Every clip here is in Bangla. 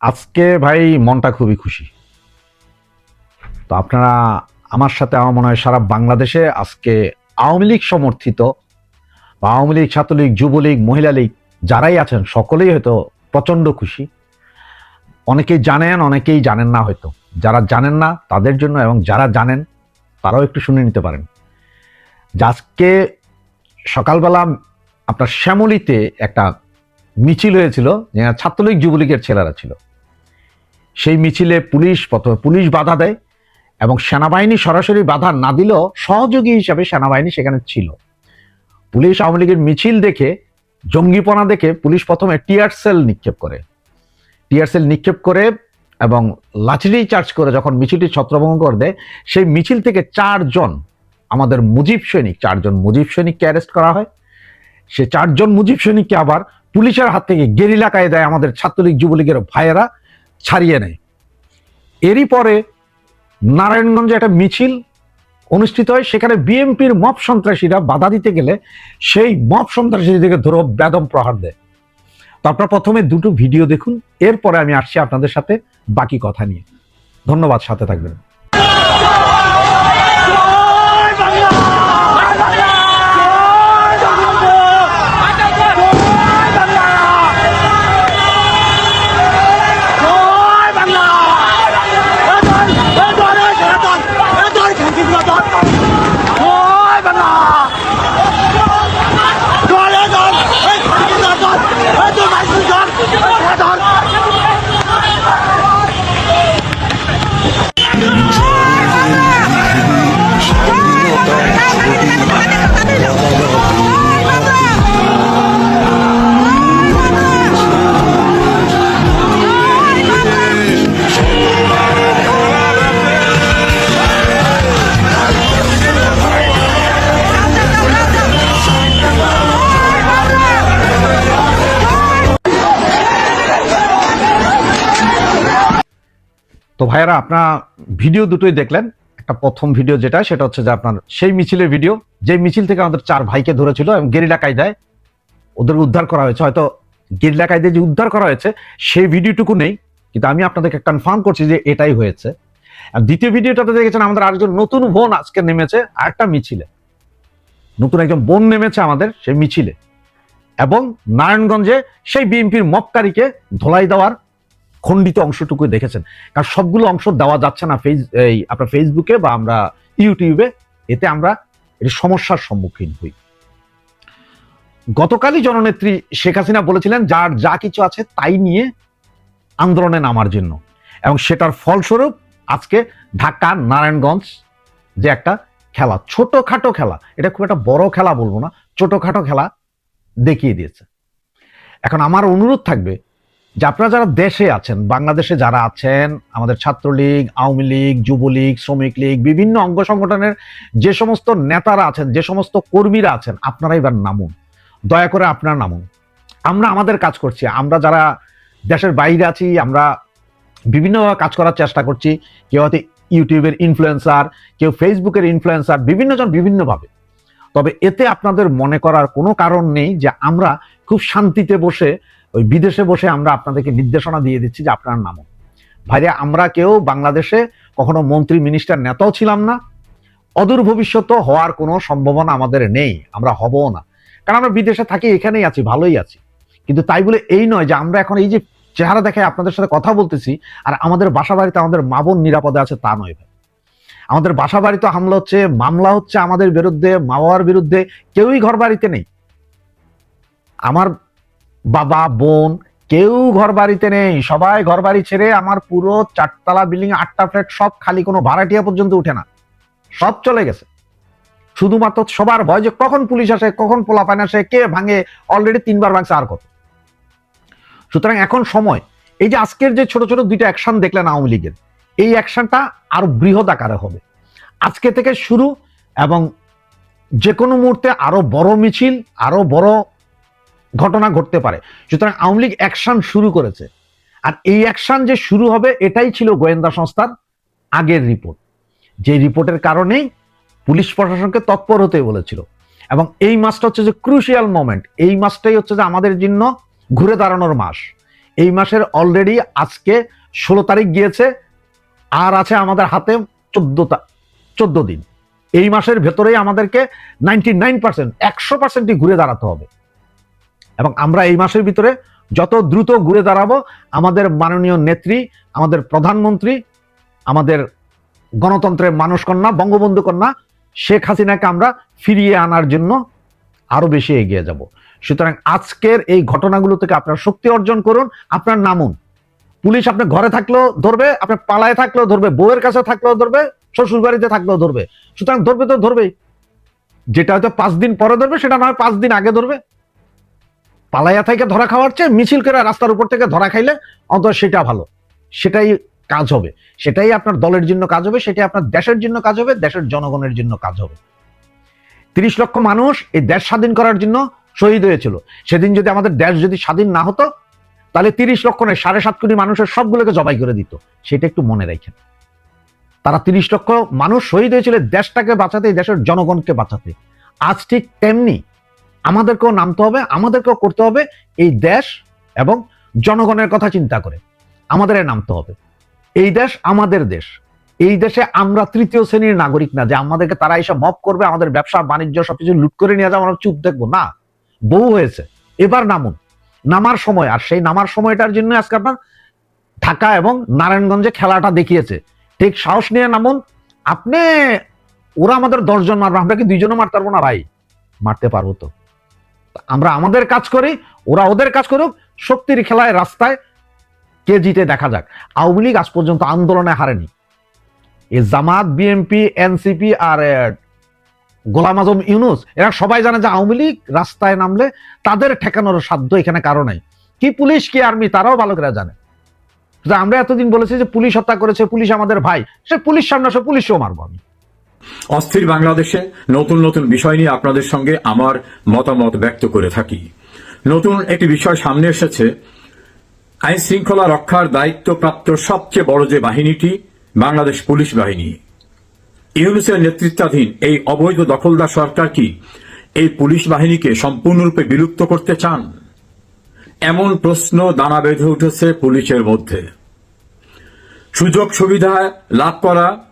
আজকে ভাই মনটা খুবই খুশি। তো আপনারা আমার সাথে আমার মনে হয় সারা বাংলাদেশে আজকে আওয়ামী লীগ সমর্থিত বা আওয়ামী লীগ, ছাত্রলীগ, যুবলীগ, মহিলা লীগ যারাই আছেন, সকলেই হয়তো প্রচণ্ড খুশি। অনেকেই জানেন অনেকেই জানেন না হয়তো। যারা জানেন না তাদের জন্য এবং যারা জানেন তারাও একটু শুনে নিতে পারেন। আজকে সকালবেলা আপনার শ্যামলিতে একটা মিছিল হয়েছিল যে ছাত্রলীগ, যুবলীগের ছেলেরা ছিল। সেই মিছিলে পুলিশ প্রথমে পুলিশ বাধা দেয় এবং সেনাবাহিনী সরাসরি বাধা না দিলেও সহযোগী হিসাবে সেনাবাহিনী সেখানে ছিল। পুলিশ আওয়ামী লীগের মিছিল দেখে, জঙ্গিপনা দেখে পুলিশ প্রথমে টিয়ার সেল নিক্ষেপ করে। টিয়ার সেল নিক্ষেপ করে এবং লাঠিটি চার্জ করে যখন মিছিলটি ছত্রভঙ্গ করে দেয়, সেই মিছিল থেকে চারজন আমাদের মুজিব সৈনিক, চারজন মুজিব সৈনিককে অ্যারেস্ট করা হয়। সে চারজন মুজিব সৈনিককে আবার পুলিশের হাত থেকে গেরিলা কায়দায় আমাদের ছাত্রলীগ যুবলীগের ভাইয়েরা ছাড়িয়ে নেয়। এরই পরে নারায়ণগঞ্জে একটা মিছিল অনুষ্ঠিত হয়, সেখানে বিএনপির মপ সন্ত্রাসীরা বাধা দিতে গেলে সেই মপ সন্ত্রাসীদেরকে ধরো বেদম প্রহার দেয়। তো আপনারা প্রথমে দুটো ভিডিও দেখুন, এরপরে আমি আসছি আপনাদের সাথে বাকি কথা নিয়ে। ধন্যবাদ, সাথে থাকবেন। তো ভাইয়েরা, আপনার ভিডিও দুটোই দেখলেন। একটা প্রথম ভিডিও যেটা, সেটা হচ্ছে যে আপনার সেই মিছিলের ভিডিও। যে মিছিল থেকে আমাদের চার ভাইকে ধরেছিল এবং গেরিলা কায়দায় ওদের উদ্ধার করা হয়েছে। হয়তো গেরিলা কায়দায় যে উদ্ধার করা হয়েছে, সেই ভিডিওটুকু নেই। কিন্তু আমি আপনাদেরকে কনফার্ম করছি যে এটাই হয়েছে। আর দ্বিতীয় ভিডিওটাতে দেখেছেন, আমাদের আরেকজন নতুন বোন আজকে নেমেছে আরেকটা মিছিলে। নতুন একজন বোন নেমেছে আমাদের সেই মিছিলে। এবং নারায়ণগঞ্জে সেই বিএনপির মক্কারিকে ধোলাই দেওয়ার খণ্ডিত অংশটুকু দেখেছেন। কারণ সবগুলো অংশ দেওয়া যাচ্ছে না ফেস এই আপনার ফেসবুকে বা আমরা ইউটিউবে এতে আমরা এর সমস্যার সম্মুখীন হই। গতকালই জননেত্রী শেখ হাসিনা বলেছিলেন, যার যা কিছু আছে তাই নিয়ে আন্দোলনে নামার জন্য। এবং সেটার ফলস্বরূপ আজকে ঢাকা, নারায়ণগঞ্জ যে একটা খেলা, ছোটখাটো খেলা, এটা খুব একটা বড় খেলা বলব না, ছোটখাটো খেলা দেখিয়ে দিয়েছে। এখন আমার অনুরোধ থাকবে যে আপনারা যারা দেশে আছেন, বাংলাদেশে যারা আছেন, আমাদের ছাত্রলীগ, আওয়ামী লীগ, যুবলীগ, শ্রমিক লীগ, বিভিন্ন অঙ্গ সংগঠনের যে সমস্ত নেতারা আছেন, যে সমস্ত কর্মীরা আছেন, আপনারা এবার নামুন। দয়া করে আপনারা নামুন। আমরা আমাদের কাজ করছি। আমরা যারা দেশের বাইরে আছি, আমরা বিভিন্নভাবে কাজ করার চেষ্টা করছি। কেউ হয়তো ইউটিউবের ইনফ্লুয়েন্সার কেউ ফেসবুকের ইনফ্লুয়েন্সার বিভিন্নজন বিভিন্নভাবে। তবে এতে আপনাদের মনে করার কোনো কারণ নেই যে আমরা খুব শান্তিতে বসে ওই বিদেশে বসে আমরা আপনাদেরকে নির্দেশনা দিয়ে দিচ্ছি যে আপনার নামও। ভাইরা আমরা কেউ বাংলাদেশে কখনো মন্ত্রী মিনিস্টার নেতাও ছিলাম না। অদূর ভবিষ্যৎ হওয়ার কোনো সম্ভাবনা আমাদের নেই, আমরা হবও না। কারণ আমরা বিদেশে থাকি, এখানেই আছি, ভালোই আছি। কিন্তু তাই বলে এই নয় যে আমরা এখন এই যে চেহারা দেখায় আপনাদের সাথে কথা বলতেছি, আর আমাদের বাসা বাড়িতে আমাদের মা বোন নিরাপদে আছে তা নয় ভাই। আমাদের বাসা বাড়িতে হামলা হচ্ছে, মামলা হচ্ছে আমাদের বিরুদ্ধে, মা বাবার বিরুদ্ধে, কেউই ঘর বাড়িতে নেই। আমার বাবা, বোন, কেউ ঘর বাড়িতে নেই। সবাই ঘর বাড়ি ছেড়ে আমার পুরো চারতলা বিল্ডিং, আটটা ফ্ল্যাট সব খালি, কোনো ভাড়াটিয়া পর্যন্ত উঠে না। সব চলে গেছে। শুধুমাত্র সবার ভয় যে কখন পুলিশ আসে, কখন পোলাপান আসে, কে ভাঙে অলরেডি তিনবার ভাঙছে আর কত। সুতরাং এখন সময়। এই যে আজকের যে ছোট ছোট দুইটা অ্যাকশন দেখলেন আওয়ামী লীগের, এই অ্যাকশনটা আরও বৃহৎ আকারে হবে। আজকে থেকে শুরু এবং যে কোনো মুহূর্তে আরও বড় মিছিল, আরও বড় ঘটনা ঘটতে পারে। সুতরাং আওয়ামী লীগ অ্যাকশন শুরু করেছে। আর এই অ্যাকশন যে শুরু হবে, এটাই ছিল গোয়েন্দা সংস্থার আগের রিপোর্ট যে রিপোর্টের কারণেই পুলিশ প্রশাসনকে তৎপর হতে বলেছিল। এবং এই মাসটা হচ্ছে যে ক্রুশিয়াল মোমেন্ট এই মাসটাই হচ্ছে যে আমাদের জন্য ঘুরে দাঁড়ানোর মাস। এই মাসের অলরেডি আজকে ষোলো তারিখ গিয়েছে, আর আছে আমাদের হাতে চোদ্দ চোদ্দ দিন। এই মাসের ভেতরেই আমাদেরকে নাইনটি নাইন পার্সেন্ট একশো পার্সেন্টই ঘুরে দাঁড়াতে হবে। এবং আমরা এই মাসের ভিতরে যত দ্রুত ঘুরে দাঁড়াবো, আমাদের মাননীয় নেত্রী, আমাদের প্রধানমন্ত্রী, আমাদের গণতন্ত্রের মানুষ কন্যা বঙ্গবন্ধু কন্যা শেখ হাসিনাকে আমরা ফিরিয়ে আনার জন্য আরও বেশি এগিয়ে যাব। সুতরাং আজকের এই ঘটনাগুলো থেকে আপনার শক্তি অর্জন করুন। আপনার নামুন। পুলিশ আপনার ঘরে থাকলেও ধরবে আপনার পালায় থাকলেও ধরবে, বউয়ের কাছে থাকলেও ধরবে শ্বশুর বাড়িতে থাকলেও ধরবে। সুতরাং ধরবে তো ধরবেই। যেটা হয়তো পাঁচ দিন পরে ধরবে, সেটা নয় পাঁচ দিন আগে ধরবে। পালাইয়া থেকে ধরা খাওয়ার চেয়ে মিছিল করে রাস্তার উপর থেকে ধরা খাইলে অন্তত সেটা ভালো। সেটাই কাজ হবে। সেটাই আপনার দলের জন্য কাজ হবে, সেটাই আপনার দেশের জন্য কাজ হবে, দেশের জনগণের জন্য কাজ হবে। তিরিশ লক্ষ মানুষ এই দেশ স্বাধীন করার জন্য শহীদ হয়েছিল। সেদিন যদি আমাদের দেশ যদি স্বাধীন না হতো, তাহলে তিরিশ লক্ষ নয়, সাড়ে সাত কোটি মানুষের সবগুলোকে জবাই করে দিত। সেটা একটু মনে রাখেন। তারা তিরিশ লক্ষ মানুষ শহীদ হয়েছিল দেশটাকে বাঁচাতে, দেশের জনগণকে বাঁচাতে। আজ ঠিক তেমনি আমাদেরকেও নামতে হবে, আমাদেরকেও করতে হবে এই দেশ এবং জনগণের কথা চিন্তা করে। আমাদের নামতে হবে। এই দেশ আমাদের দেশ। এই দেশে আমরা তৃতীয় শ্রেণির নাগরিক না, যে আমাদেরকে তারা এসে মপ করবে, আমাদের ব্যবসা, বাণিজ্য সবকিছু লুট করে নিয়ে যাব, আমরা চুপ দেখব। না, বউ হয়েছে। এবার নামুন। নামার সময়, আর সেই নামার সময়টার জন্য আজকে আপনার ঢাকা এবং নারায়ণগঞ্জে খেলাটা দেখিয়েছে। ঠিক সাহস নিয়ে নামুন। আপনি, ওরা আমাদের দশজন মারবে, আমরা কি দুইজনও মারতে পারব না? ভাই, মারতে পারব তো। আমরা আমাদের কাজ করি, ওরা ওদের কাজ করুক, শক্তির খেলায় রাস্তায় কে জিতে দেখা যাক। আওয়ামী লীগ আজ পর্যন্ত আন্দোলনে হারেনি। এই জামাত, বিএনপি, এনসিপি আর গোলাম আজম ইউনুস, এরা সবাই জানে যে আওয়ামী লীগ রাস্তায় নামলে তাদের ঠেকানোর সাধ্য এখানে কারও নাই। কি পুলিশ, কি আর্মি, তারাও ভালো করে জানে। আমরা এতদিন বলেছি যে পুলিশ হত্যা করেছে, পুলিশ আমাদের ভাই, সে পুলিশ সামনে আসে পুলিশও মারবো আমি। অস্থির বাংলাদেশে নতুন নতুন বিষয় নিয়ে আপনাদের সঙ্গে আমার মতামত ব্যক্ত করে থাকি। নতুন একটি বিষয় সামনে এসেছে। আইন শৃঙ্খলা রক্ষার দায়িত্বপ্রাপ্ত সবচেয়ে বড় যে বাহিনীটি বাংলাদেশ পুলিশ বাহিনী। ইউনুসের নেতৃত্বাধীন এই অবৈধ দখলদার সরকার কি এই পুলিশ বাহিনীকে সম্পূর্ণরূপে বিলুপ্ত করতে চান? এমন প্রশ্ন দানা বেঁধে উঠেছে পুলিশের মধ্যে। সুযোগ সুবিধা লাভ করা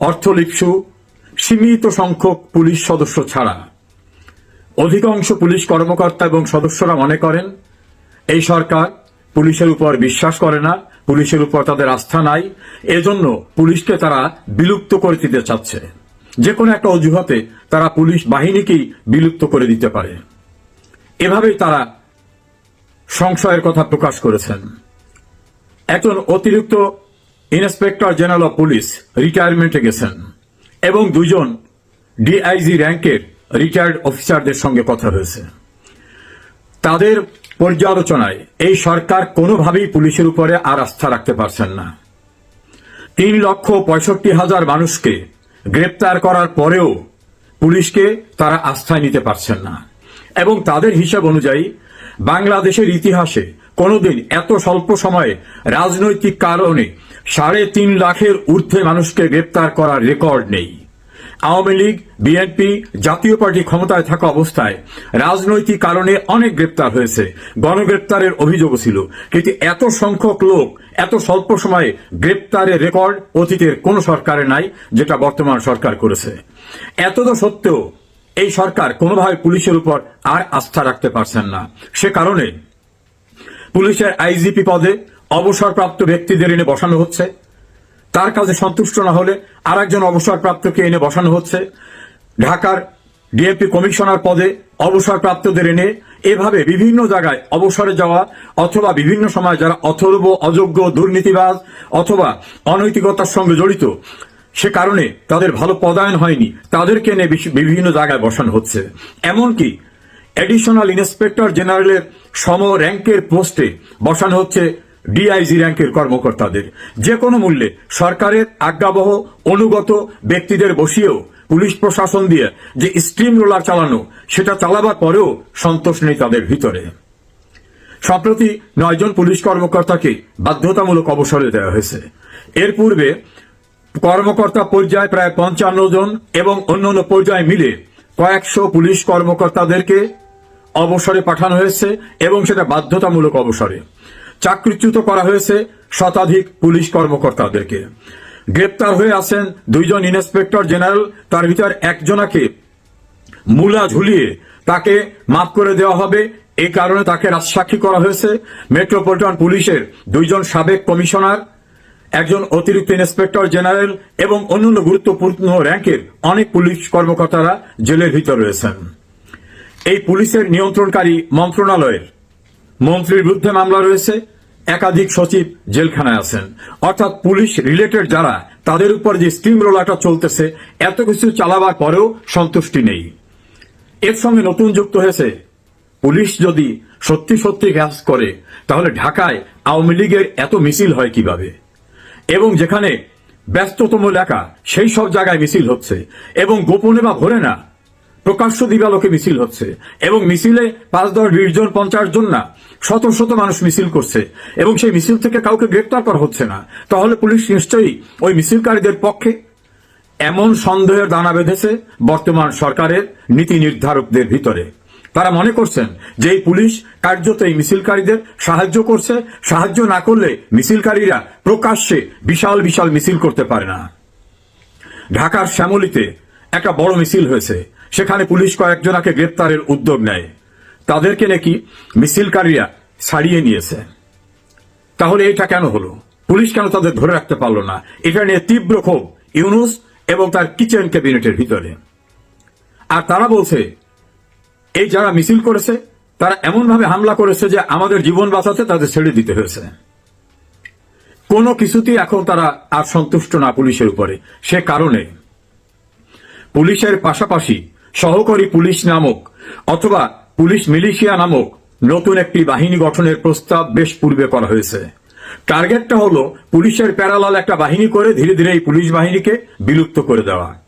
অর্থলিপসু সীমিত সংখ্যক পুলিশ সদস্য ছাড়া। অধিকাংশ পুলিশ কর্মকর্তা এবং সদস্যরা মনে করেন, এই সরকার পুলিশের উপর বিশ্বাস করে না, পুলিশের উপর তাদের আস্থা নাই, এজন্য পুলিশকে তারা বিলুপ্ত করে দিতে চাচ্ছে। যে কোনো একটা অজুহাতে তারা পুলিশ বাহিনীকেই বিলুপ্ত করে দিতে পারে। এভাবেই তারা সংশয়ের কথা প্রকাশ করেছেন। একজন অতিরিক্ত ইন্সপেক্টর জেনারেল অফ পুলিশ রিটায়ারমেন্টে গেছেন এবং দুজন ডিআইজি র্যাঙ্কের রিটায়ার্ড অফিসারদের সঙ্গে কথা হয়েছে। তাদের পর্যালোচনায় এই সরকার কোনোভাবেই পুলিশের উপরে আর আস্থা রাখতে পারছেন না। তিন লক্ষ পঁয়ষট্টি হাজার মানুষকে গ্রেপ্তার করার পরেও পুলিশকে তারা আস্থায় নিতে পারছেন না এবং তাদের হিসাব অনুযায়ী বাংলাদেশের ইতিহাসে কোনোদিন এত স্বল্প সময়ে রাজনৈতিক কারণে সাড়ে তিন লাখের ঊর্ধ্বে মানুষকে গ্রেপ্তার করার রেকর্ড নেই। আওয়ামী লীগ, বিএনপি, জাতীয় পার্টি ক্ষমতায় থাকা অবস্থায় রাজনৈতিক কারণে অনেক গ্রেপ্তার হয়েছে। গণগ্রেপ্তারের অভিযোগ ছিল। কিন্তু এত সংখ্যক লোক, এত স্বল্প সময়ে গ্রেপ্তারের রেকর্ড অতীতের কোন সরকারে নাই, যেটা বর্তমান সরকার করেছে। এত তো সত্ত্বেও এই সরকার কোনোভাবে পুলিশের উপর আর আস্থা রাখতে পারছেন না। সে কারণে পুলিশের আইজিপি পদে অবসরপ্রাপ্ত ব্যক্তিদের এনে বসানো হচ্ছে। তার কাজে সন্তুষ্ট না হলে আর একজন অবসরপ্রাপ্তকে এনে বসানো হচ্ছে। ঢাকার ডিএমপি কমিশনার পদে অবসরপ্রাপ্তদের এনে এভাবে বিভিন্ন জায়গায় অবসরে যাওয়া অথবা বিভিন্ন সময় যারা অথর্ব, অযোগ্য, দুর্নীতিবাজ অথবা অনৈতিকতার সঙ্গে জড়িত, সে কারণে তাদের ভালো পদায়ন হয়নি। তাদেরকে এনে বিভিন্ন জায়গায় বসানো হচ্ছে। এমনকি অ্যাডিশনাল ইন্সপেক্টর জেনারেলের সম র্যাঙ্কের পোস্টে বসানো হচ্ছে ডিআইজি র্যাঙ্কের কর্মকর্তাদের। যে কোনো মূল্যে সরকারের আজ্ঞাবহ, অনুগত ব্যক্তিদের বসিয়েও পুলিশ প্রশাসন দিয়ে যে স্ট্রিম রোলার চালানো, সেটা চালাবার পরেও সন্তোষ নেই তাদের ভিতরে। সম্প্রতি নয়জন পুলিশ কর্মকর্তাকে বাধ্যতামূলক অবসরে দেওয়া হয়েছে। এর পূর্বে কর্মকর্তা পর্যায়ে প্রায় পঞ্চান্ন জন এবং অন্যান্য পর্যায়ে মিলে কয়েকশো পুলিশ কর্মকর্তাদেরকে অবসরে পাঠানো হয়েছে এবং সেটা বাধ্যতামূলক অবসরে। চাকরিচ্যুত করা হয়েছে শতাধিক পুলিশ কর্মকর্তাদেরকে। গ্রেপ্তার হয়ে আছেন দুইজন ইন্সপেক্টর জেনারেল, তার ভিতর একজনাকে মূলা ঝুলিয়ে তাকে মাফ করে দেওয়া হবে। এই কারণে তাকে রাজসাক্ষী করা হয়েছে। মেট্রোপলিটন পুলিশের দুইজন সাবেক কমিশনার, একজন অতিরিক্ত ইন্সপেক্টর জেনারেল এবং অন্যান্য গুরুত্বপূর্ণ র্যাঙ্কের অনেক পুলিশ কর্মকর্তারা জেলের ভিতর রয়েছেন। এই পুলিশের নিয়ন্ত্রণকারী মন্ত্রণালয়ের মন্ত্রীর বিরুদ্ধে মামলা রয়েছে, একাধিক সচিব জেলখানায় আছেন। অর্থাৎ পুলিশ রিলেটেড যারা, তাদের উপর যে স্টিম রোলাটা চলতেছে, এত কিছু চালাবার পরেও সন্তুষ্টি নেই। এর সঙ্গে নতুন যুক্ত হয়েছে, পুলিশ যদি সত্যি সত্যি গ্যাস করে, তাহলে ঢাকায় আওয়ামী লীগের এত মিছিল হয় কীভাবে? এবং যেখানে ব্যস্ততম এলাকা, সেই সব জায়গায় মিছিল হচ্ছে, এবং গোপনে বা ভরে না প্রকাশ্য দিবালোকে মিছিল হচ্ছে। এবং মিছিলে পাঁচ দশ বিশ জন, পঞ্চাশ জন না, শত শত মানুষ মিছিল করছে। এবং সেই মিছিল থেকে কাউকে গ্রেপ্তার করা হচ্ছে না। তাহলে পুলিশ নিশ্চয়ই ওই মিছিলকারীদের পক্ষে এমন সন্দেহের দানা বেঁধেছে বর্তমান সরকারের নীতি নির্ধারকদের ভিতরে। তারা মনে করছেন যে এই পুলিশ কার্যত এই মিছিলকারীদের সাহায্য করছে। সাহায্য না করলে মিছিলকারীরা প্রকাশ্যে বিশাল বিশাল মিছিল করতে পারে না। ঢাকার শ্যামলীতে একটা বড় মিছিল হয়েছে। সেখানে পুলিশ কয়েকজনাকে গ্রেপ্তারের উদ্যোগ নেয়। তাদেরকে নাকি মিছিলকারীরা ছাড়িয়ে নিয়েছে। তাহলে এটা কেন হলো? পুলিশ কেন তাদের ধরে রাখতে পারল না? এটা নিয়ে তীব্র ক্ষোভ ইউনুস এবং তার কিচেন ক্যাবিনেটের ভিতরে। আর তারা বলছে, এই যারা মিছিল করেছে, তারা এমনভাবে হামলা করেছে যে আমাদের জীবন বাঁচাতে তাদের ছেড়ে দিতে হয়েছে। কোনো কিছুতেই এখন তারা আর সন্তুষ্ট না পুলিশের উপরে। সে কারণে পুলিশের পাশাপাশি সহকারী পুলিশ নামক অথবা পুলিশ মিলিশিয়া নামক নতুন একটি বাহিনী গঠনের প্রস্তাব বেশ পূর্বে করা হয়েছে। টার্গেটটা হলো পুলিশের প্যারালাল একটা বাহিনী করে ধীরে ধীরে এই পুলিশ বাহিনীকে বিলুপ্ত করে দেওয়া।